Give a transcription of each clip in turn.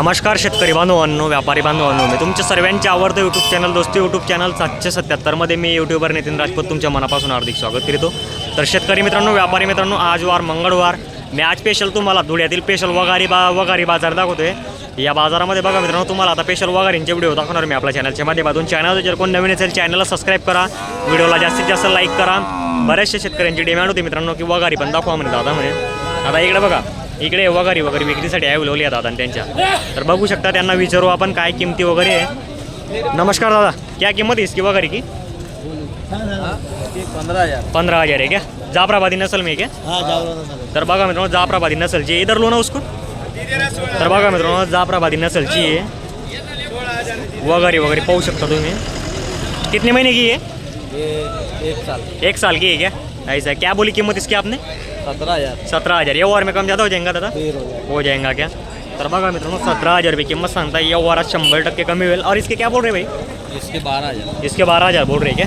नमस्कार शेतकरी बांधवांनो व्यापारी बांधवांनो मी तुमच्या सर्वांचे आवडतं YouTube channel Dosti YouTube channel सातशे सत्याहत्तरमध्ये मी यूट्यूबर नितीन राजपूत तुमच्या मनापासून हार्दिक स्वागत करीतो. तर शेतकरी मित्रांनो व्यापारी मित्रांनो आज वार मंगळवार. मी आज स्पेशल तुम्हाला धुळ्यातील स्पेशल वगारी बा वगारी बाजार दाखवतोय. या बाजारामध्ये बघा मित्रांनो तुम्हाला आता स्पेशल वगारींचे व्हिडिओ दाखवणार मी आपल्या चॅनलच्या माध्यमातून. चॅनल जर कोण नवीन असेल चॅनलला सबस्क्राईब करा. व्हिडिओला जास्तीत जास्त लाईक करा. बऱ्याचशा शेतकऱ्यांची डिमांड होती मित्रांनो की वगारी पण दाखवा म्हणे दादा म्हणे. आता इकडे बघा. इकडे वगैरे वगैरे विक्रीसाठी अवेलेबल आहे दादा त्यांच्या. तर बघू शकता त्यांना विचारू आपण काय किमती वगैरे आहे. नमस्कार दादा क्या किंमत इसकी वगैरे की? पंधरा हजार पंद्रह हजार है क्या? जाफराबादी नस्ल में क्या? हाँ तर बघा मित्रांनो जाफराबादी नस्लची आहे. इधर लो ना उसको. तर बघा मित्रांनो जाफराबादी नस्लची आहे. वगैरे वगैरे पाहू शकता तुम्ही. कितने महीने की है? ये एक साल. एक साल की है क्या? ऐसा है। क्या बोली कीमत इसकी आपने? सत्रह हज़ार। सत्रह हज़ार। ये और में कम ज़्यादा हो जाएगा दादा? हो जाएगा। हो जाएगा क्या? तर बघा मित्रांनो सतरा हज़ार रुपये किंमत सांगता या वारात शंभर टक्के कमी होईल और इसके क्या बोल रहे भाई? इसके बारह हज़ार। इसके बारह हज़ार बोल रहे क्या?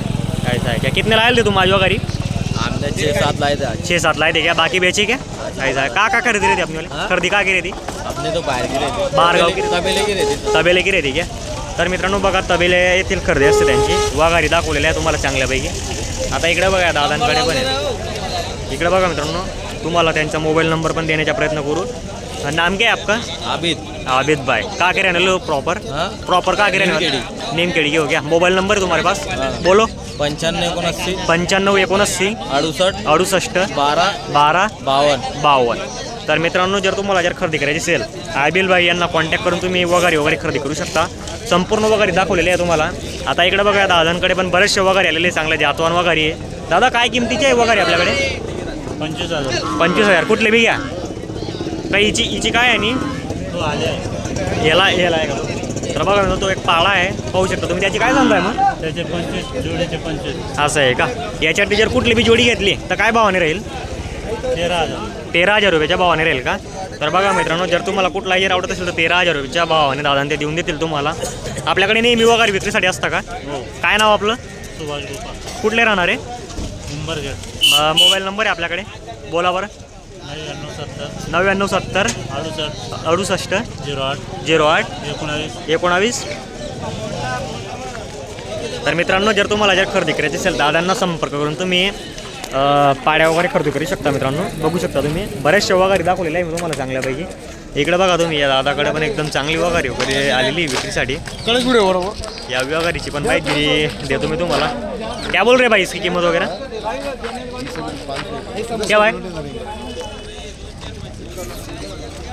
ऐसा है क्या? कितने लाए थे तुम आज वगैरह हमने छः सात लाए थे आज। छः सात लाए थे क्या? बाकी बेची क्या? ऐसा है। का का खरीदी रही थी अपने वाले? हाँ? खरेदी का की रही थी? अपने तो बाहर गिरे थे। बाहेरगाव तबेले- तबेले गिरे थे। तबेले की रही थी क्या? तर मित्रांनो बघा तबेले येथील खरेदी असते त्यांची. वाघारी दाखवलेली आहे तुम्हाला चांगल्यापैकी. आता इकडे बघा दादांकडे पण आहे. इकडे बघा मित्रांनो तुम्हाला त्यांचा मोबाईल नंबर पण देण्याचा प्रयत्न करू. नाम क्या है आपका? आबिद. आबिद भाई. का के रहने लो प्रॉपर प्रॉपर का के रहने वाले नीमखेड़ी। नीमखेड़ी की हो गया मोबाईल नंबर तुम्हारे पास। बोलो. पंच्याण्णव एकोणऐंशी पंच्याण्णव एकोणऐंशी अडुसष्ट. अडुसष्ट. बारा. बारा. बावन्न. बावन्न. तर मित्रांनो जर तुम्हाला जर खरेदी करायची असेल आबिल भाई यांना कॉन्टॅक्ट करून तुम्ही वगैरे वगैरे खरेदी करू शकता. संपूर्ण वगैरे दाखवलेले आहे तुम्हाला. आता इकडे बघा दादांकडे पण बरेचसे वगैरे आलेले चांगले जातवान वगैरे आहे. दादा काय किमतीचे आहे वगैरे आपल्याकडे? पंचवीस हजार. पंचवीस हजार. कुठले बी घ्या. काही हिची हिची काय आहे आणि? याला याला आहे का? तर बघा मित्रांनो, तो एक पाळा आहे. पाहू शकता तुम्ही. त्याची काय आहे मग? त्याचे पंचवीस जोडीचे पंचवीस. असं आहे का? याच्यासाठी जर कुठली बी जोडी घेतली तर काय भावाने राहील? तेरा हजार. तेरा हजार रुपयाच्या भावाने राहील का? तर बघा मित्रांनो जर तुम्हाला कुठला जर आवडत असेल तर तेरा हजार रुपयाच्या भावाने दादा ते देऊन देतील तुम्हाला. आपल्याकडे नेहमी वगैरे विक्रीसाठी असतं का? हो. काय नाव आपलं? सुभाष कुठले राहणार आहे? उंबरगड मोबाईल नंबर आहे आपल्याकडे. बोला बरं. नव्याण्णव सत्तर. नव्याण्णव सत्तर. अडुसष्ट. अडुसष्ट. झिरो आठ. झिरो आठ. एकोणावीस. एकोणावीस. तर मित्रांनो जर तुम्हाला जर खरेदी करायची असेल दादांना संपर्क करून तुम्ही पाड्या वगैरे खरेदी करू शकता मित्रांनो. बघू शकता तुम्ही. बऱ्याचशा वगैरे दाखवलेल्या आहे मी तुम्हाला चांगल्यापैकी. इकडे बघा तुम्ही या दादाकडे पण एकदम चांगली वगैरे वगैरे आलेली आहे विक्रीसाठी. बरोबर. या वगैरेची पण माहिती देतो मी तुम्हाला. क्या बोल रे भाई इसकी किंमत वगैरह क्या भाई?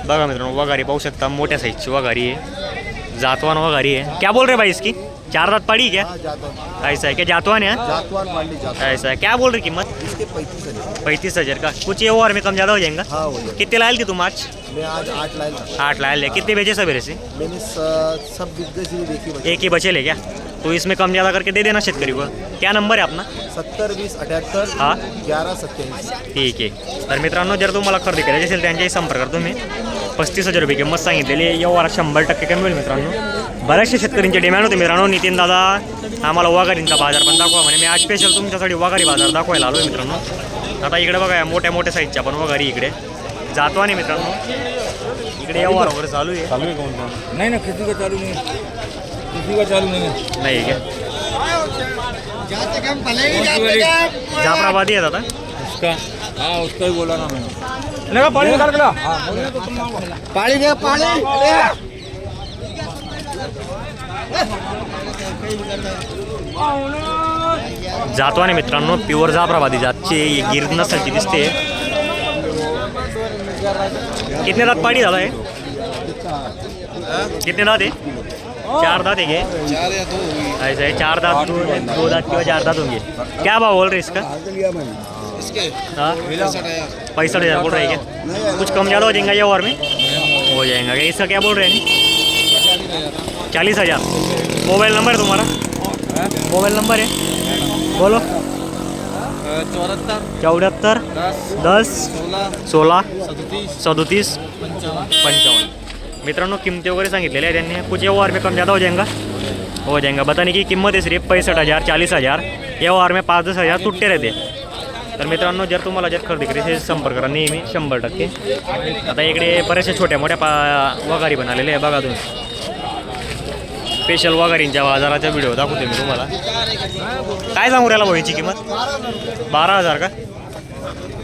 बघा मित्रांनो वगारी पाहू शकता मोठ्या साईजची वगारी आहे. जातवान वगारी है क्या बोल रहे भाई इसकी? चार दांत पड़ी क्या? ऐसा है क्या? जातवान है हाँ? ऐसा है। क्या बोल रही कीमत? इसके पैंतीस हज़ार। का। कुछ ये और में कम ज़्यादा हो जाएगा? हाँ कितने लायल थी तुम आज? मैं आज आठ था आठ लायल है। कितने बेचे सवेरे से? मैंने सब ही एक ही बचे ले क्या? तो इसमें कम ज़्यादा करके दे देना शेतकरी को। क्या नंबर है अपना? सत्तर वीस अठ्याहत्तर हा। ग्यारह सत्याऐंशी ठीक आहे तर मित्रांनो जर तुम्हाला खरेदी करायची असेल त्यांच्याही संपर्क करा तुम्ही पस्तीस हज़ार रुपये किंमत सांगितलेली आहे. या वारात शंभर टक्के कमी होईल मित्रांनो. बऱ्याचशा शेतकऱ्यांची डिमांड होती मित्रांनो. नितीन दादा आम्हाला वाघारींचा बाजार पण दाखवा म्हणे. मी आज स्पेशल तुमच्यासाठी वाघारी बाजार दाखवायला आलो मित्रांनो. आता इकडे बघा या मोठ्या मोठ्या साईजच्या पण वगारी इकडे. जातो आणि मित्रांनो. इकडे या वार वगैरे चालू आहे. चालू है सा नहीं ना किसी का चालू नहीं. किसी का चालू नहीं. नाही जाफराबादी आहेत आता. उसका. हाँ उसका ही बोला ना मैंने लगा पानी निकाल के ला बोले तो जातो आणि मित्रांनो प्युअर जाफराबादी जातची गिर नसलची दिसते कितने दात पाडी दादा आहे कितने दात आहे चार दात आहे के चार या दो ऐसा है चार दांत दो, दो दांत किंवा चार दांत होंगे क्या भाव बोल रहे इसका? इसके? हाँ? पैंसठ हज़ार बोल रहे हैं क्या? कुछ कम ज़्यादा हो जाएगा ये और में? हो जाएगा। इसका क्या बोल रहे हैं? चालीस हज़ार। मोबाइल नंबर है तुम्हारा मोबाइल नंबर है बोलो. चौहत्तर चौहत्तर दस सोळा सदतीस सदोतीस पंचावन पंचावन्न. मित्रांनो किमती वगैरह सांगितलेले आहे त्यांनी. कुछ ये और में कम ज़्यादा हो जाएगा? हो जाएगा. बताने की कीमत है सिर्फ पैंसठ हज़ार चालीस हज़ार. ये और में पाँच दस हज़ार टूटते रहते. तर मित्रांनो जर तुम्हाला जर खरेदी करायची संपर्क करा नेहमी शंभर टक्के. आता इकडे बऱ्याचशा छोट्या मोठ्या पा वगारी पण आलेल्या आहे बघा तुम्ही. स्पेशल वगारींच्या बाजाराचा व्हिडिओ दाखवतो मी तुम्हाला. काय सांगू राहिला भाऊची किंमत? बारा हजार का?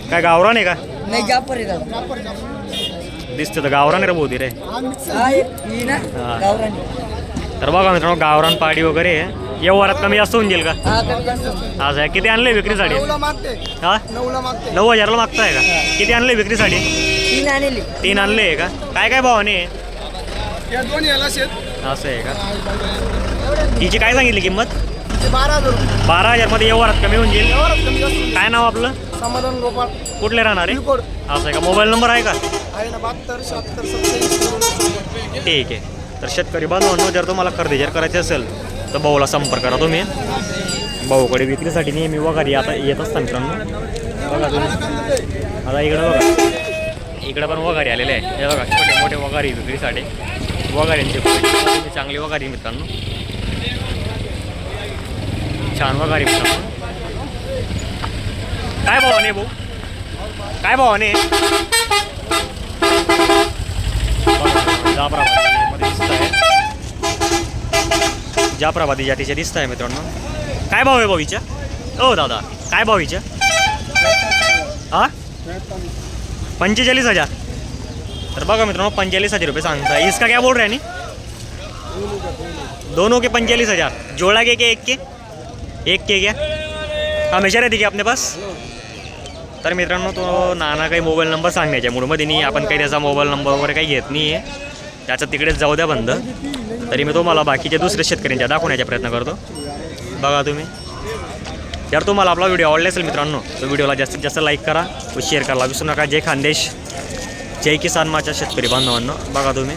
काय गावरान आहे का? नाही जापर आहे दिसतं तर गावरान रे भाऊ रे. तर बघा मित्रांनो गावरान पाडी वगैरे. व्यवहारात कमी जास्त होऊन जाईल का? हा. आज आहे. किती आणले विक्रीसाठी? हा? नऊ हजारला मागताय का? किती आणले विक्रीसाठी? तीन आणली. तीन आणले आहे का? काय काय भावाने? या दोन याला शेत. असं आहे का? तिची काय सांगितली किंमत? ते बारा हजार रुपये. बारा हजारमध्ये व्यवहारात कमी होऊन जाईल. कमी जास्त. काय नाव आपलं? समाधान गोपाळ कुठले राहणार आहे? पिनकोड असं आहे का? मोबाईल नंबर आहे का? आहे ना बहात्तर शहात्तर सत्तावीस ठीक आहे. तर शेतकरी बांधवांनो जर तुम्हाला खरेदी जर करायची असेल तर भाऊला संपर्क करा तुम्ही. भाऊकडे विक्रीसाठी नेहमी वगारी आता येत असता मित्रांनो. बघा तुम्ही. आता इकडं बघा. इकडं पण वगारी आलेले आहे. हे बघा छोटे मोठे वगारी विक्रीसाठी वगाऱ्यांचे म्हणजे चांगली वगारी मित्रांनो. छान वगारी मित्रांनो. काय भावाने भाऊ? काय भावाने जाफराबादीमध्ये दिसत आहे जाफराबादी जातीच्या दिसत आहे मित्रांनो. काय भाव आहे भाऊच्या हो दादा काय भाव हिच्या हा? पंचेचाळीस हजार. तर बघा मित्रांनो पंचेचाळीस हजार रुपये सांगता इसका क्या बोल रहे हैं नहीं? दोनों के पंचेचालीस हजार. जोड़ा के के एक के? एक के क्या? हमेशा रहती की अपने पास? तर मित्रांनो तो नाना काही मोबाईल नंबर सांगण्याच्या मूडमध्ये नाही आपण काही त्याचा मोबाईल नंबर वगैरे काही घेत नाही आहे त्याचं तिकडेच जाऊ द्या बंद. तरी मी तुम्हाला बाकीच्या दुसऱ्या शेतकऱ्यांच्या दाखवण्याचा प्रयत्न करतो. बघा तुम्ही. जर तुम्हाला आपला व्हिडिओ आवडला असेल मित्रांनो तर व्हिडिओला जास्तीत जास्त लाईक करा व शेअर करा. विसरू नका. जय खानदेश. जय किसान माझ्या शेतकरी बांधवांनो. बघा तुम्ही.